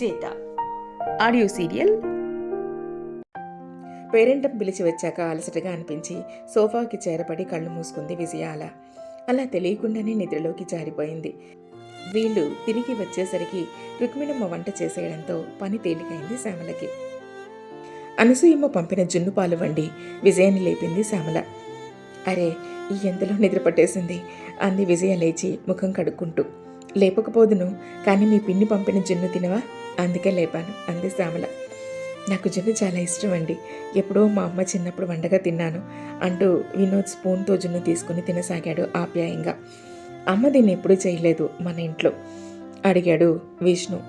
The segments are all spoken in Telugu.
విజేత. Audio serial. పేరెంటం పిలిచి వచ్చాక అలసటగా అనిపించి సోఫాకి చేరపడి కళ్ళు మూసుకుంది విజయాల. అలా అలా తెలియకుండానే నిద్రలోకి జారిపోయింది. వీళ్ళు తిరిగి వచ్చేసరికి రుక్మిణమ్మ వంట చేసేయడంతో పని తేలికైంది శ్యామలకి. అనసూయమ్మ పంపిన జున్ను పాలు వండి విజయాన్ని లేపింది శ్యామల. అరే ఈ ఎంతలో నిద్ర పట్టేసింది? అంది విజయ లేచి ముఖం కడుక్కుంటూ. లేపకపోదును కానీ మీ పిన్ని పంపిన జున్ను తినవా? అందుకే లేపాను. అంది శ్యామల. నాకు జున్ను చాలా ఇష్టం అండి ఎప్పుడో మా అమ్మ చిన్నప్పుడు వండగా తిన్నాను అంటూ వినోద్ స్పూన్తో జున్ను తీసుకుని తినసాగాడు ఆప్యాయంగా. అమ్మ దీన్ని ఎప్పుడూ చేయలేదు మన ఇంట్లో. అడిగాడు విష్ణు.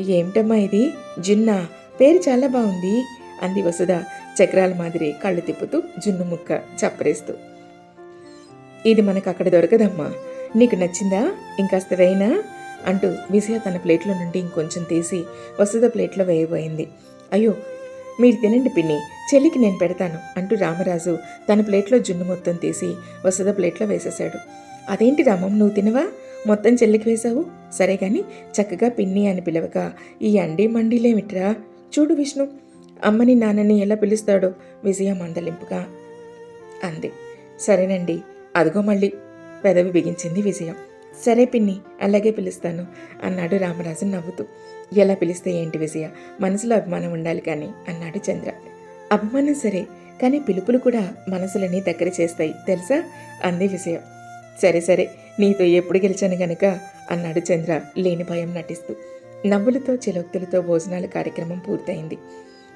ఏమిటమ్మా ఇది? జున్నా? పేరు చాలా బాగుంది అంది వసుధ చక్రాల మాదిరి కళ్ళు తిప్పుతూ జున్ను ముక్క చప్పరేస్తూ. ఇది మనకు అక్కడ దొరకదమ్మా. నీకు నచ్చిందా? ఇంకాస్త వేయినా? అంటూ విజయ తన ప్లేట్లో నుండి ఇంకొంచెం తీసి వసుధ ప్లేట్లో వేయబోయింది. అయ్యో మీరు తినండి పిన్ని చెల్లికి నేను పెడతాను అంటూ రామరాజు తన ప్లేట్లో జున్ను మొత్తం తీసి వసుధ ప్లేట్లో వేసేశాడు. అదేంటి రామం నువ్వు తినవా? మొత్తం చెల్లికి వేశావు? సరే కానీ చక్కగా పిన్ని అని పిలవక ఈ అండి మండీలేమిట్రా? చూడు విష్ణు అమ్మని నాన్నని ఎలా పిలుస్తాడో విజయ మందలింపుగా అంది. సరేనండి అదిగో మళ్ళీ పెదవి బిగించింది విజయం సరే పిన్ని అలాగే పిలుస్తాను అన్నాడు రామరాజు నవ్వుతూ. ఎలా పిలిస్తే ఏంటి విజయ? మనసులో అభిమానం ఉండాలి కానీ అన్నాడు చంద్ర. అభిమానం సరే కానీ పిలుపులు కూడా మనసులని దగ్గర చేస్తాయి తెలుసా? అంది విజయ. సరే సరే నీతో ఎప్పుడు గెలిచాను గనుక అన్నాడు చంద్ర లేని భయం నటిస్తూ. నవ్వులతో చిలోక్తులతో భోజనాల కార్యక్రమం పూర్తయింది.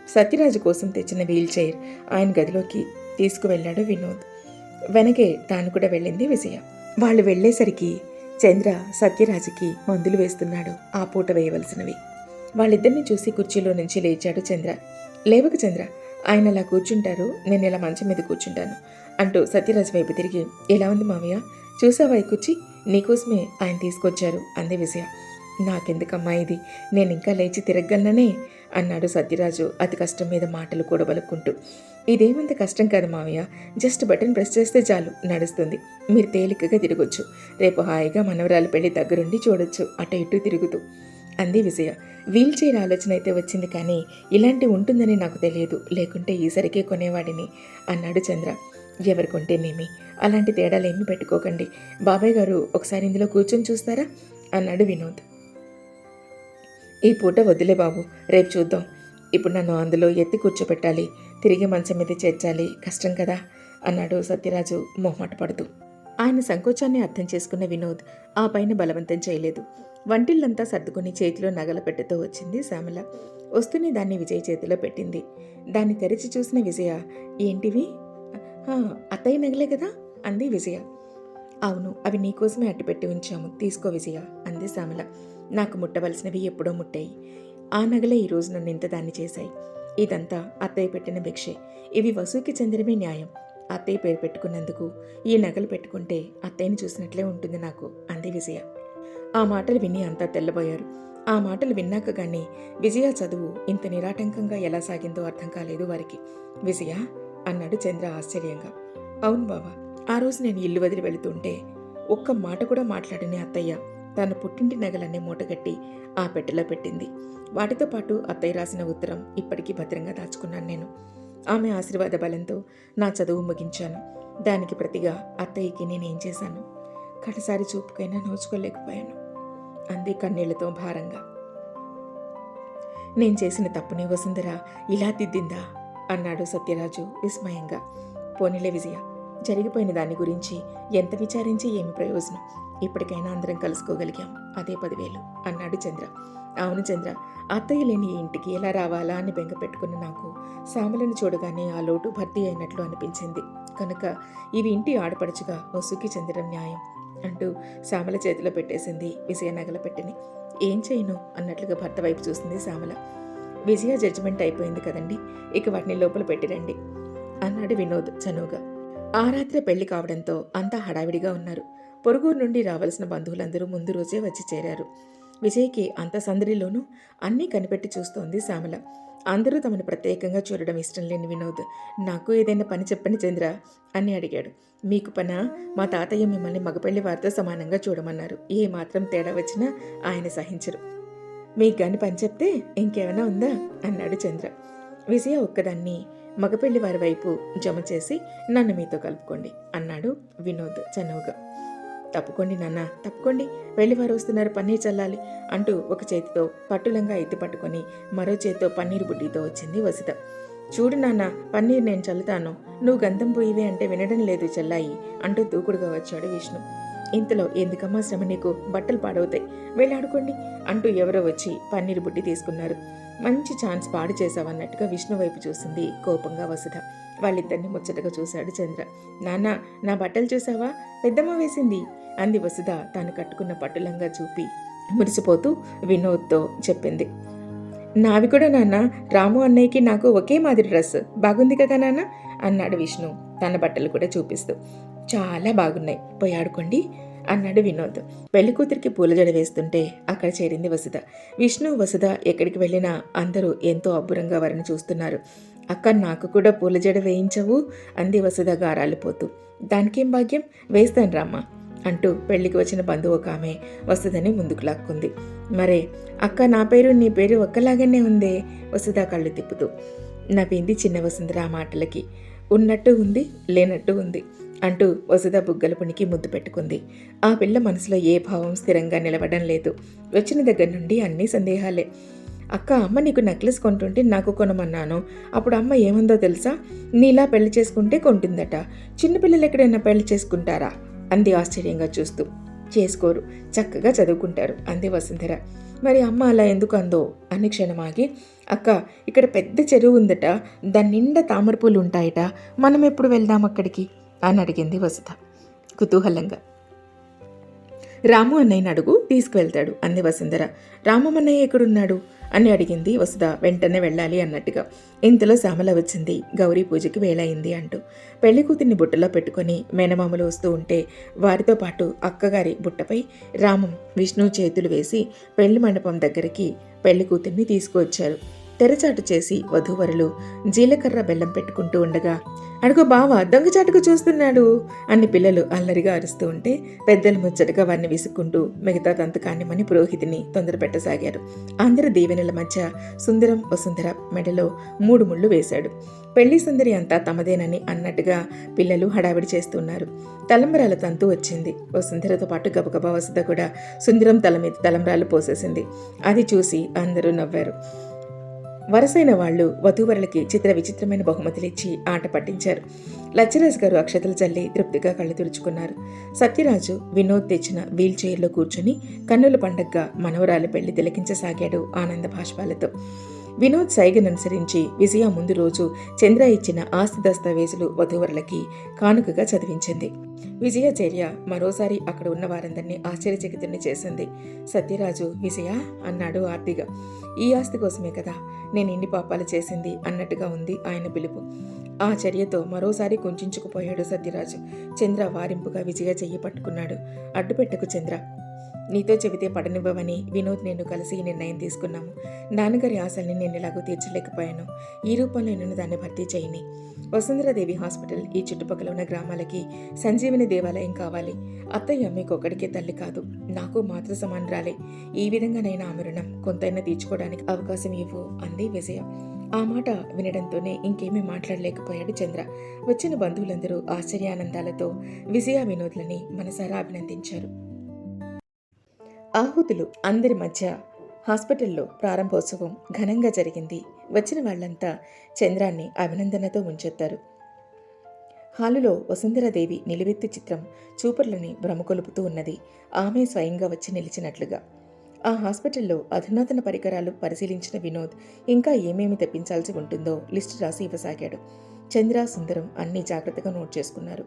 సత్యరాజు కోసం తెచ్చిన వీల్ చైర్ ఆయన గదిలోకి తీసుకువెళ్ళాడు వినోద్. వెనకే తాను కూడా వెళ్ళింది విజయ. వాళ్ళు వెళ్ళేసరికి చంద్ర సత్యరాజుకి మందులు వేస్తున్నాడు. ఆ పూట వేయవలసినవి. వాళ్ళిద్దరిని చూసి కుర్చీలో నుంచి లేచాడు చంద్ర. లేవక చంద్ర ఆయన అలా కూర్చుంటారు. నేను ఇలా మంచం మీద కూర్చుంటాను అంటూ సత్యరాజు వైపు తిరిగి ఎలా ఉంది మావయ్య చూసావా ఈ కుర్చీ? నీకోసమే ఆయన తీసుకొచ్చారు అంది విజయ. నాకెందుకమ్మా ఇది? నేను ఇంకా లేచి తిరగలననే అన్నాడు సత్యరాజు అతి కష్టం మీద మాటలు కూడబలుక్కుంటూ. ఇదేమంత కష్టం కాదు మావయ్య. జస్ట్ బటన్ ప్రెస్ చేస్తే చాలు నడుస్తుంది. మీరు తేలికగా తిరగొచ్చు. రేపు హాయిగా మనవరాలు పెళ్ళి దగ్గరుండి చూడొచ్చు అటు ఇటు తిరుగుతూ. అంది విజయ. వీల్ చైర్ ఆలోచన అయితే వచ్చింది కానీ ఇలాంటి ఉంటుందని నాకు తెలియదు. లేకుంటే ఈసరికే కొనేవాడిని అన్నాడు చంద్ర. ఎవరు కొంటేనేమి అలాంటి తేడాలేమీ పెట్టుకోకండి. బాబాయ్ గారు ఒకసారి ఇందులో కూర్చొని చూస్తారా? అన్నాడు వినోద్. ఈ పూట వదిలే బాబు రేపు చూద్దాం. ఇప్పుడు నన్ను అందులో ఎత్తి కూర్చోబెట్టాలి తిరిగి మంచం మీద చేర్చాలి కష్టం కదా అన్నాడు సత్యరాజు మొహమాట పడుతూ. ఆయన సంకోచాన్ని అర్థం చేసుకున్న వినోద్ ఆ పైన బలవంతం చేయలేదు. వంటిల్లంతా సర్దుకుని చేతిలో నగల పెట్టెతో వచ్చింది శ్యామల. వస్తూనే దాన్ని విజయ్ చేతిలో పెట్టింది. దాన్ని తెరిచి చూసిన విజయ ఏంటివి? అత్తయ్య నగలే కదా అంది విజయ. అవును అవి నీకోసమే అట్టుపెట్టి ఉంచాము. తీసుకో విజయ అంది శ్యామల. నాకు ముట్టవలసినవి ఎప్పుడో ముట్టాయి. ఆ నగలే ఈ రోజు నన్ను ఇంత దాన్ని చేశాయి. ఇదంతా అత్తయ్య పెట్టిన భిక్షే. ఇవి వసూకి చెందినవే న్యాయం. అత్తయ్య పేరు పెట్టుకున్నందుకు ఈ నగలు పెట్టుకుంటే అత్తయ్యని చూసినట్లే ఉంటుంది నాకు అంది విజయ. ఆ మాటలు విని అంతా తెల్లబోయారు. ఆ మాటలు విన్నాక గాని విజయ చదువు ఇంత నిరాటంకంగా ఎలా సాగిందో అర్థం కాలేదు వారికి. విజయ అన్నాడు చంద్ర ఆశ్చర్యంగా. అవును బావా ఆ రోజు నేను ఇల్లు వదిలి వెళుతుంటే ఒక్క మాట కూడా మాట్లాడని అత్తయ్య తన పుట్టింటి నగలన్నీ మూటగట్టి ఆ పెట్టెలో పెట్టింది. వాటితో పాటు అత్తయ్య రాసిన ఉత్తరం ఇప్పటికీ భద్రంగా దాచుకున్నాను నేను. ఆమె ఆశీర్వాద బలంతో నా చదువు ముగించాను. దానికి ప్రతిగా అత్తయ్యకి నేనేం చేశాను? కడసారి చూపుకైనా నోచుకోలేకపోయాను. అంది కన్నీళ్ళతో భారంగా. నేను చేసిన తప్పుని వసుంధర ఇలా దిద్దిందా అన్నాడు సత్యరాజు విస్మయంగా. పోనీలే విజయ జరిగిపోయిన దాని గురించి ఎంత విచారించి ఏమి ప్రయోజనం? ఇప్పటికైనా అందరం కలుసుకోగలిగాం. అదే పదివేలు అన్నాడు చంద్ర. అవును చంద్ర అత్తయ్య లేని ఈ ఇంటికి ఎలా రావాలా అని బెంగ పెట్టుకున్న నాకు శ్యామలను చూడగానే ఆ లోటు భర్తీ అయినట్లు అనిపించింది. కనుక ఇవి ఇంటి ఆడపడుచుగా వసుకి చెందడం న్యాయం అంటూ శ్యామల చేతిలో పెట్టేసింది విజయ నగల పెట్టిని. ఏం చేయను? అన్నట్లుగా భర్త వైపు చూసింది శ్యామల. విజయ జడ్జిమెంట్ అయిపోయింది కదండి ఇక వాటిని లోపల పెట్టిరండి అన్నాడు వినోద్ చనువుగా. ఆ రాత్రి పెళ్ళి కావడంతో అంతా హడావిడిగా ఉన్నారు. పొరుగురు నుండి రావాల్సిన బంధువులందరూ ముందు రోజే వచ్చి చేరారు. విజయ్కి అంత సందడిలోనూ అన్నీ కనిపెట్టి చూస్తోంది శ్యామల. అందరూ తమను ప్రత్యేకంగా చూడడం ఇష్టం లేని వినోద్ నాకు ఏదైనా పని చెప్పండి చంద్ర అని అడిగాడు. మీకు పన? మా తాతయ్య మిమ్మల్ని మగపెళ్ళి వారితో సమానంగా చూడమన్నారు. ఏ మాత్రం తేడా వచ్చినా ఆయన సహించరు. మీకు కానీ పని చెప్తే ఇంకేమైనా ఉందా? అన్నాడు చంద్ర. విజయ ఒక్కదాన్ని మగపెళ్ళి వారి వైపు జమ చేసి నన్ను మీతో కలుపుకోండి అన్నాడు వినోద్ చనువుగా. తప్పుకోండి నాన్న తప్పుకోండి. వెళ్ళివారు వస్తున్నారు పన్నీర్ చల్లాలి అంటూ ఒక చేతితో పట్టులంగా ఎత్తి పట్టుకొని మరో చేతితో పన్నీర్ బుడ్డితో వచ్చింది వసిత. చూడు నాన్న పన్నీర్ నేను చల్లుతాను. నువ్వు గంధం పోయివే అంటే వినడం లేదు చెల్లాయి అంటూ దూకుడుగా వచ్చాడు విష్ణు. ఇంతలో ఎందుకమ్మా శ్రమ నీకు? బట్టలు పాడవుతాయి. వెళ్ళాడుకోండి అంటూ ఎవరో వచ్చి పన్నీర్ బుడ్డి తీసుకున్నారు. మంచి ఛాన్స్ పాడు చేశావన్నట్టుగా విష్ణు వైపు చూసింది కోపంగా వసుధ వాళ్ళిద్దరిని ముచ్చటగా చూశాడు చంద్ర. నాన్న నా బట్టలు చూసావా? పెద్దమ్మ వేసింది. అంది వసుధ తాను కట్టుకున్న పట్టులంగా చూపి మురిసిపోతూ వినోద్తో చెప్పింది. నావి కూడా నాన్న రాము అన్నయ్యకి నాకు ఒకే మాదిరి డ్రెస్. బాగుంది కదా నాన్న? అన్నాడు విష్ణు తన బట్టలు కూడా చూపిస్తూ. చాలా బాగున్నాయి. పోయి ఆడుకోండి. అన్నాడు వినోద్. పెళ్ళి కూతురికి పూల జడ వేస్తుంటే అక్కడ చేరింది వసుధ. విష్ణు వసుధ ఎక్కడికి వెళ్ళినా అందరూ ఎంతో అబ్బురంగా వారిని చూస్తున్నారు. అక్క నాకు కూడా పూల జడ వేయించవు అంది వసుధ గారాలిపోతూ దానికేం భాగ్యం? వేస్తాను రామ్మా. అంటూ పెళ్ళికి వచ్చిన బంధువు ఒక ఆమె వసుధని ముందుకు లాక్కుంది. మరే అక్క నా పేరు నీ పేరు ఒక్కలాగానే ఉందే? వసుధ కళ్ళు తిప్పుతూ. నవ్వింది చిన్న వసుంధర ఆ మాటలకి. ఉన్నట్టు ఉంది లేనట్టు ఉంది అంటూ వసుధ బుగ్గల పునికి ముద్దు పెట్టుకుంది. ఆ పిల్ల మనసులో ఏ భావం స్థిరంగా నిలవడం లేదు. వచ్చిన దగ్గర నుండి అన్ని సందేహాలే. అక్క అమ్మ నీకు నెక్లెస్ కొంటుంటే నాకు కొనమన్నాను. అప్పుడు అమ్మ ఏముందో తెలుసా? నీలా పెళ్ళి చేసుకుంటే కొంటుందట. చిన్నపిల్లలు ఎక్కడైనా పెళ్ళి చేసుకుంటారా? అంది ఆశ్చర్యంగా చూస్తూ. చేసుకోరు. చక్కగా చదువుకుంటారు అంది వసుంధర. మరి అమ్మ అలా ఎందుకు అందో? అని క్షణమాగి. అక్క ఇక్కడ పెద్ద చెరువు ఉందట. దాని నిండా తామరపూలు ఉంటాయట. మనం ఎప్పుడు వెళ్దాం అక్కడికి? అని అడిగింది వసుధ కుతూహలంగా. రాము అన్నయ్యని అడుగు తీసుకువెళ్తాడు అంది వసుంధర. రామన్నయ్య ఎక్కడున్నాడు? అని అడిగింది వసుధ. వెంటనే వెళ్ళాలి అన్నట్టుగా. ఇంతలో శ్యామల వచ్చింది. గౌరీ పూజకి వేళయింది అంటూ. పెళ్ళి కూతుర్ని బుట్టలో పెట్టుకొని మేనమామలు వస్తూ ఉంటే వారితో పాటు అక్కగారి బుట్టపై రామం విష్ణు చేతులు వేసి పెళ్ళి మండపం దగ్గరికి పెళ్ళి కూతుర్ని తీసుకువచ్చారు. తెరచాటు చేసి వధూవరులు జీలకర్ర బెల్లం పెట్టుకుంటూ ఉండగా అడుగు బావ దొంగచాటుకు చూస్తున్నాడు? అన్ని పిల్లలు అల్లరిగా అరుస్తూ ఉంటే పెద్దలు ముచ్చటగా వారిని విసుక్కుంటూ మిగతా తంతకాన్యమని పురోహితిని తొందర పెట్టసాగారు. అందరి దీవెనల మధ్య సుందరం వసుంధర మెడలో మూడు ముళ్ళు వేశాడు. పెళ్ళి సుందరి అంతా తమదేనని అన్నట్టుగా పిల్లలు హడావిడి చేస్తున్నారు. తలంబరాల తంతు వచ్చింది. వసుంధరతో పాటు గబగబా వసుధ కూడా సుందరం తల మీద తలంబరాలు పోసేసింది. అది చూసి అందరూ నవ్వారు. వరసైన వాళ్ళు వధూవరులకి చిత్ర విచిత్రమైన బహుమతులిచ్చి ఆట పట్టించారు. లచ్చరాజు గారు అక్షతలు చల్లి తృప్తిగా కళ్ళు తుడుచుకున్నారు. సత్యరాజు వినోద్ తెచ్చిన వీల్ చైర్లో కూర్చుని కన్నుల పండగగా మనవరాలి పెళ్ళి తిలకించసాగాడు ఆనంద భాష్పాలతో వినోద్ సైగననుసరించి విజయ ముందు రోజు చంద్ర ఇచ్చిన ఆస్తి దస్తావేజులు వధూవరులకి కానుకగా చదివించింది. విజయ చర్య మరోసారి అక్కడ ఉన్న వారందరినీ ఆశ్చర్యచకితుల్ని చేసింది. సత్యరాజు విజయ అన్నాడు ఆర్తిగా. ఈ ఆస్తి కోసమే కదా నేను ఇన్ని పాపాలు చేసింది అన్నట్టుగా ఉంది ఆయన పిలుపు. ఆ చర్యతో మరోసారి కుంచుకుపోయాడు సత్యరాజు. చంద్ర వారింపుగా విజయ చెయ్యి పట్టుకున్నాడు. అడ్డుపెట్టకు చంద్ర. నీతో చెబితే పడనివ్వవని వినోద్ నేను కలిసి ఈ నిర్ణయం తీసుకున్నాము. నాన్నగారి ఆశల్ని నేను ఎలాగో తీర్చలేకపోయాను. ఈ రూపంలో నేను దాన్ని భర్తీ చేయని. వసుంధరాదేవి హాస్పిటల్ ఈ చుట్టుపక్కల ఉన్న గ్రామాలకి సంజీవిని దేవాలయం కావాలి. అత్తయ్య మీకు ఒక్కడికే తల్లి కాదు. నాకు మాతృ సమానరాలే. ఈ విధంగానైనా ఆమె రుణం కొంతైనా తీర్చుకోవడానికి అవకాశం ఇవ్వు అంది విజయ. ఆ మాట వినడంతోనే ఇంకేమీ మాట్లాడలేకపోయాడు చంద్ర. వచ్చిన బంధువులందరూ ఆశ్చర్యానందాలతో విజయ వినోద్లని మనసారా అభినందించారు. ఆహుతులు అందరి మధ్య హాస్పిటల్లో ప్రారంభోత్సవం ఘనంగా జరిగింది. వచ్చిన వాళ్ళంతా చంద్రాన్ని అభినందనతో ముంచెత్తారు. హాలులో వసుంధరాదేవి నిలువెత్తి చిత్రం చూపర్లని భ్రమకొలుపుతూ ఉన్నది. ఆమె స్వయంగా వచ్చి నిలిచినట్లుగా. ఆ హాస్పిటల్లో అధునాతన పరికరాలు పరిశీలించిన వినోద్ ఇంకా ఏమేమి తెప్పించాల్సి ఉంటుందో లిస్టు రాసి ఇవ్వసాగాడు. చంద్ర సుందరం అన్ని జాగ్రత్తగా నోట్ చేసుకున్నారు.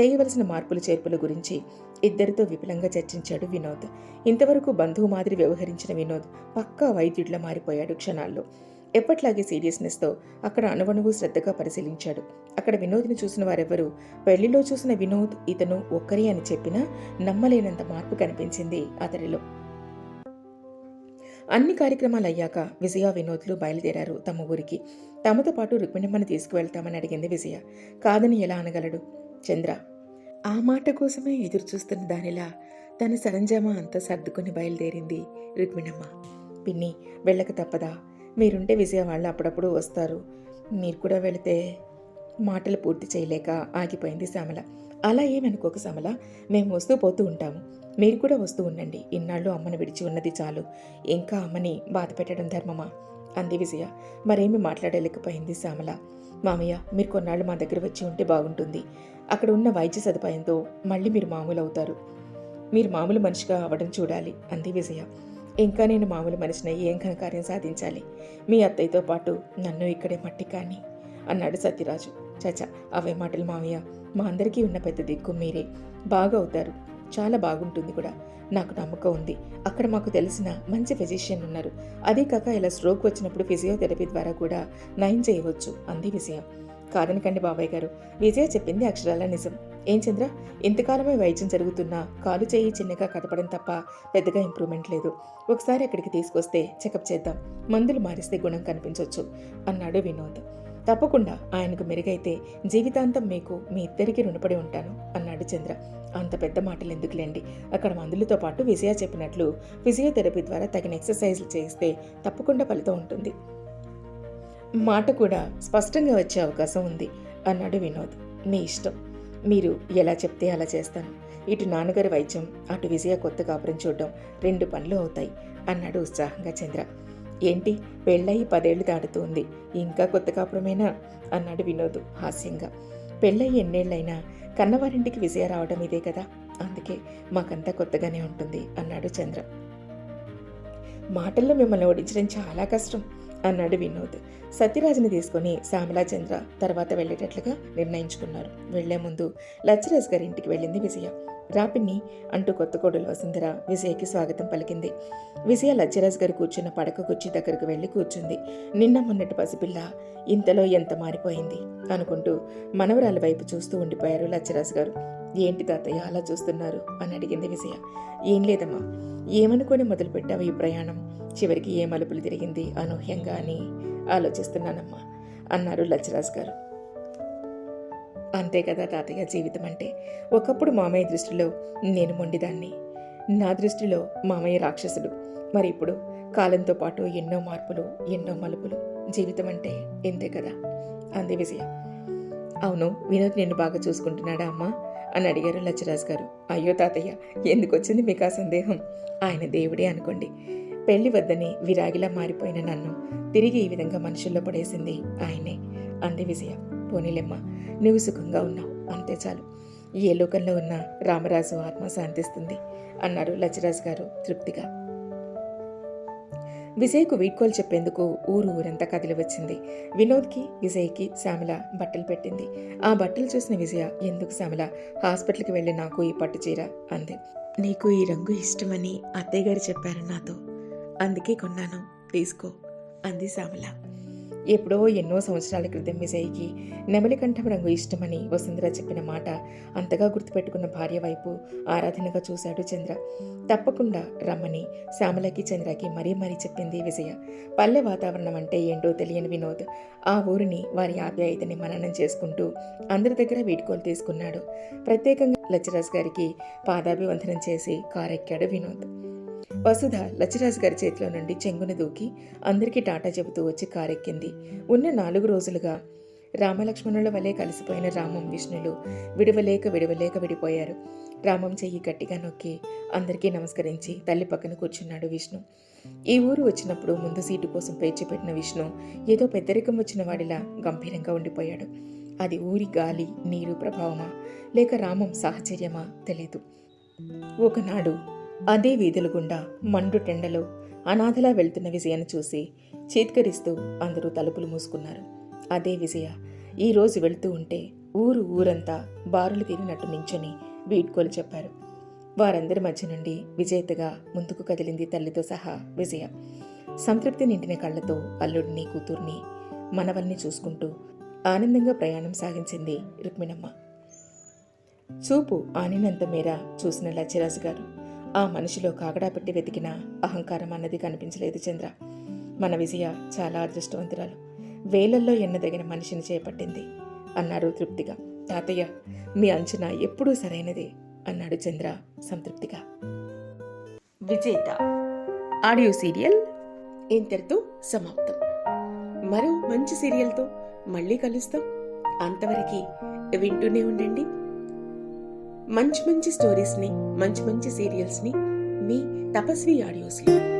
చేయవలసిన మార్పులు చేర్పుల గురించి ఇద్దరితో విపులంగా చర్చించాడు వినోద్. ఇంతవరకు బంధువు మాదిరి వ్యవహరించిన వినోద్ పక్కా వైద్యుడిలా మారిపోయాడు క్షణాల్లో. ఎప్పట్లాగే సీరియస్నెస్తో అక్కడ అణువణువు శ్రద్ధగా పరిశీలించాడు. అక్కడ వినోద్ని చూసిన వారెవరూ పెళ్ళిలో చూసిన వినోద్ ఇతను ఒక్కరే అని చెప్పినా నమ్మలేనంత మార్పు కనిపించింది అతడిలో. అన్ని కార్యక్రమాలు అయ్యాక విజయ వినోద్లు బయలుదేరారు తమ ఊరికి. తమతో పాటు రుక్మిణమ్మని తీసుకువెళ్తామని అడిగింది విజయ. కాదని ఎలా అనగలడు? చంద్ర. ఆ మాట కోసమే ఎదురుచూస్తున్న దానిలా తన సరంజామా అంతా సర్దుకుని బయలుదేరింది రుక్మిణమ్మ. పిన్ని వెళ్ళక తప్పదా? మీరుంటే విజయ వాళ్ళు అప్పుడప్పుడు వస్తారు. మీరు కూడా వెళితే మాటలు పూర్తి చేయలేక ఆగిపోయింది శ్యామల. అలా ఏమనుకోక సమల. మేము వస్తూ పోతూ ఉంటాము. మీరు కూడా వస్తూ ఉండండి. ఇన్నాళ్ళు అమ్మను విడిచి ఉన్నది చాలు. ఇంకా అమ్మని బాధ పెట్టడం ధర్మమా? అంది విజయ. మరేమీ మాట్లాడలేకపోయింది శ్యామల మామయ్య మీరు కొన్నాళ్ళు మా దగ్గర వచ్చి ఉంటే బాగుంటుంది. అక్కడ ఉన్న వైద్య సదుపాయంతో మళ్ళీ మీరు మామూలు అవుతారు మీరు మామూలు మనిషిగా అవ్వడం చూడాలి అంది విజయ. ఇంకా నేను మామూలు మనిషిని ఏం ఘనకార్యం సాధించాలి? మీ అత్తయ్యతో పాటు నన్ను ఇక్కడే మట్టి కానీ అన్నాడు సత్యరాజు. చచా అవే మాటలు మావయ్య. మా అందరికీ ఉన్న పెద్ద దిక్కు మీరే. బాగా అవుతారు. చాలా బాగుంటుంది కూడా. నాకు నమ్మకం ఉంది. అక్కడ మాకు తెలిసిన మంచి ఫిజిషియన్ ఉన్నారు. అదే కాక ఇలా స్ట్రోక్ వచ్చినప్పుడు ఫిజియోథెరపీ ద్వారా కూడా నయం చేయవచ్చు అంది విజయ. కాదనకండి బాబాయ్ గారు. విజయ చెప్పింది అక్షరాల నిజం. ఏం చంద్ర? ఇంతకాలమే వైద్యం జరుగుతున్నా కాలు చేయి చిన్నగా కదపడం తప్ప పెద్దగా ఇంప్రూవ్మెంట్ లేదు. ఒకసారి అక్కడికి తీసుకొస్తే చెకప్ చేద్దాం. మందులు మారిస్తే గుణం కనిపించవచ్చు అన్నాడు వినోద్. తప్పకుండా ఆయనకు మెరుగైతే జీవితాంతం మీకు మీ ఇద్దరికి రుణపడి ఉంటాను అన్నాడు చంద్ర. అంత పెద్ద మాటలు ఎందుకులేండి అక్కడ మందులతో పాటు విజయ చెప్పినట్లు ఫిజియోథెరపీ ద్వారా తగిన ఎక్సర్సైజ్లు చేయిస్తే తప్పకుండా ఫలితం ఉంటుంది. మాట కూడా స్పష్టంగా వచ్చే అవకాశం ఉంది అన్నాడు వినోద్. మీ ఇష్టం. మీరు ఎలా చెప్తే అలా చేస్తాను. ఇటు నాన్నగారి వైద్యం అటు విజయ కొత్త కాపురం చూడడం రెండు పనులు అవుతాయి అన్నాడు ఉత్సాహంగా చంద్ర. ఏంటి? పెళ్ళయి పదేళ్ళు దాటుతుంది. ఇంకా కొత్త కాపురమేనా? అన్నాడు వినోద్ హాస్యంగా. పెళ్ళయి ఎన్నేళ్ళైనా? కన్నవారింటికి విజయ రావడం ఇదే కదా? అందుకే మాకంతా కొత్తగానే ఉంటుంది అన్నాడు చంద్ర. మాటల్లో మిమ్మల్ని ఓడించడం చాలా కష్టం అన్నాడు వినోద్. సత్యరాజుని తీసుకొని శ్యామలా చంద్ర తర్వాత వెళ్ళేటట్లుగా నిర్ణయించుకున్నారు. వెళ్ళే ముందు లచ్చరాజు గారి ఇంటికి వెళ్ళింది విజయ. రాపిన్ని అంటూ కొత్త కోడలు వసుంధర విజయకి స్వాగతం పలికింది. విజయ లజ్జరాజ్ గారు కూర్చున్న పడక కుర్చీ దగ్గరకు వెళ్ళి కూర్చుంది. నిన్న మొన్నటి పసిపిల్ల ఇంతలో ఎంత మారిపోయింది అనుకుంటూ మనవరాల వైపు చూస్తూ ఉండిపోయారు లజ్జరాజ్ గారు. ఏంటి తాతయ్య అలా చూస్తున్నారు? అని అడిగింది విజయ. ఏం లేదమ్మా ఏమనుకొని మొదలుపెట్టావు ఈ ప్రయాణం? చివరికి ఏ మలుపులు తిరిగింది? అనూహ్యంగా అని ఆలోచిస్తున్నానమ్మా అన్నారు లచ్చరాజ్ గారు. అంతే కదా తాతయ్య జీవితం అంటే? ఒకప్పుడు మామయ్య దృష్టిలో నేను మొండిదాన్ని. నా దృష్టిలో మామయ్య రాక్షసుడు. మరి ఇప్పుడు కాలంతో పాటు ఎన్నో మార్పులు ఎన్నో మలుపులు. జీవితం అంటే ఇంతే కదా? అంది విజయ. అవును వినోద్ నిన్ను బాగా చూసుకుంటున్నాడా అమ్మా? అని అడిగారు లచ్చరాజ్ గారు. అయ్యో తాతయ్య ఎందుకు వచ్చింది మీకు ఆ సందేహం? ఆయన దేవుడే అనుకోండి. పెళ్ళి వద్దని విరాగిలా మారిపోయిన నన్ను తిరిగి ఈ విధంగా మనుషుల్లో పడేసింది ఆయనే అంది విజయ. పోనీలేమ్మా నువ్వు సుఖంగా ఉన్నావు. అంతే చాలు. ఏ లోకంలో ఉన్న రామరాజు ఆత్మ శాంతిస్తుంది అన్నారు లచ్చరాజు గారు తృప్తిగా. విజయ్కు వీడ్కోలు చెప్పేందుకు ఊరు ఊరంతా కదిలి వచ్చింది. వినోద్కి విజయ్కి శ్యామల బట్టలు పెట్టింది. ఆ బట్టలు చూసిన విజయ ఎందుకు శ్యామల హాస్పిటల్కి వెళ్ళి నాకు ఈ పట్టు చీర అంది. నీకు ఈ రంగు ఇష్టమని అత్తయ్య గారు చెప్పారు నాతో. అందుకే కొన్నాను. తీసుకో అంది శ్యామల. ఎప్పుడో ఎన్నో సంవత్సరాల క్రితం విజయ్కి నెమలికంఠం రంగు ఇష్టమని వసుంధర చెప్పిన మాట అంతగా గుర్తుపెట్టుకున్న భార్య వైపు ఆరాధనగా చూశాడు చంద్ర. తప్పకుండా రమ్మని శ్యామలకి చంద్రకి మరీ మరీ చెప్పింది విజయ. పల్లె వాతావరణం అంటే ఏంటో తెలియని వినోద్ ఆ ఊరిని వారి ఆప్యాయతని మననం చేసుకుంటూ అందరి దగ్గర వీడ్కోలు తీసుకున్నాడు. ప్రత్యేకంగా లచ్చరాజ్ గారికి పాదాభివందనం చేసి కారెక్కాడు వినోద్. వసుధ లచ్చిరాజు గారి చేతిలో నుండి చెంగున దూకి అందరికీ టాటా చెబుతూ వచ్చి కారెక్కింది. ఉన్న నాలుగు రోజులుగా రామలక్ష్మణుల వలె కలిసిపోయిన రామం విష్ణులు విడవలేక విడవలేక విడిపోయారు. రామం చెయ్యి గట్టిగా నొక్కి అందరికీ నమస్కరించి తల్లి పక్కన కూర్చున్నాడు విష్ణు. ఈ ఊరు వచ్చినప్పుడు ముందు సీటు కోసం పేర్చి పెట్టిన విష్ణు ఏదో పెద్దరికం వచ్చిన వాడిలా గంభీరంగా ఉండిపోయాడు. అది ఊరి గాలి నీరు ప్రభావమా? లేక రామం సాహచర్యమా? తెలియదు ఒకనాడు అదే వీధుల గుండా మండు టెండలో అనాథలా వెళ్తున్న విజయను చూసి చీత్కరిస్తూ అందరూ తలుపులు మూసుకున్నారు. అదే విజయ ఈరోజు వెళ్తూ ఉంటే ఊరు ఊరంతా బారులు తీరినట్టు నించుని వీడ్కోలు చెప్పారు. వారందరి మధ్య నుండి విజేతగా ముందుకు కదిలింది తల్లితో సహా విజయ. సంతృప్తి నిండిన కళ్ళతో అల్లుడిని కూతుర్ని మనవల్ని చూసుకుంటూ ఆనందంగా ప్రయాణం సాగించింది రుక్మిణమ్మ. చూపు ఆనినంత మేర చూసిన లచ్చిరాజు గారు. ఆ మనిషిలో కాగడా పెట్టి వెతికిన అహంకారం అన్నది కనిపించలేదు చంద్ర. మన విజయ చాలా అదృష్టవంతురాలు. వేలల్లో ఎన్నదగిన మనిషిని చేపట్టింది అన్నారు తృప్తిగా. తాతయ్య మీ అంచనా ఎప్పుడూ సరైనదే అన్నాడు చంద్ర సంతృప్తిగా. విజేత. ఆడియో సీరియల్ ఇంతటితో సమాప్తం. మరో మంచి సీరియల్తో మళ్ళీ కలుస్తాం. అంతవరకు వింటూనే ఉండండి. మంచి మంచి స్టోరీస్ని మంచి మంచి సీరియల్స్ని మీ తపస్వి ఆడియోస్లో.